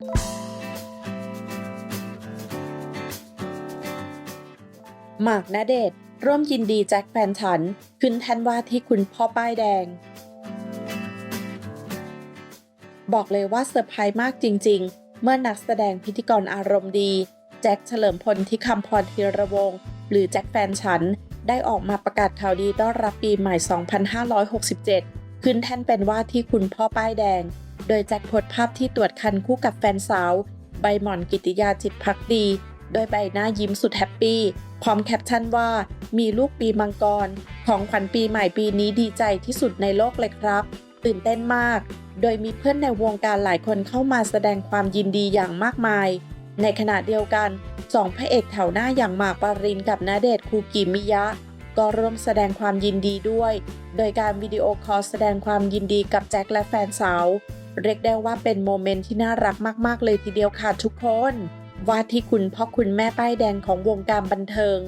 หมากณเดชร่วมยินดีแจ็คแฟนฉัน ขึ้นแท่นว่าที่คุณพ่อป้ายแดง บอกเลยว่าเซอร์ไพรส์มากจริง ๆ เมื่อนักแสดงพิธีกรอารมณ์ดี แจ็คเฉลิมพลที่คำพรธีระวง หรือแจ็คแฟนฉัน ได้ออกมาประกาศข่าวดีต้อนรับปีใหม่ 2567 ขึ้นแท่นเป็นว่าที่คุณพ่อป้ายแดง โดยแจ็คโพสต์ภาพที่ตรวจคันคู่กับแฟนสาว ใบหมอนกิติยาจิตพักดี โดยใบหน้ายิ้มสุดแฮปปี้ พร้อมแคปชั่นว่า มีลูกปีมังกร ของขวัญปีใหม่ปีนี้ดีใจที่สุดในโลกเลยครับ ตื่นเต้นมาก โดยมีเพื่อนในวงการหลายคนเข้ามาแสดงความยินดีอย่างมากมาย ในขณะเดียวกันสองพระเอกแถวหน้าอย่างหมากปรินกับณเดชน์คูกิมิยะ ก็ร่วมแสดงความยินดีด้วย โดยการวิดีโอคอลแสดงความยินดีกับแจ็คและแฟนสาว เรียกได้ว่าเป็นโมเมนต์ที่น่ารักมาก ๆ เลยทีเดียวค่ะทุกคน ว่าที่คุณพ่อคุณแม่ป้ายแดงของวงการบันเทิง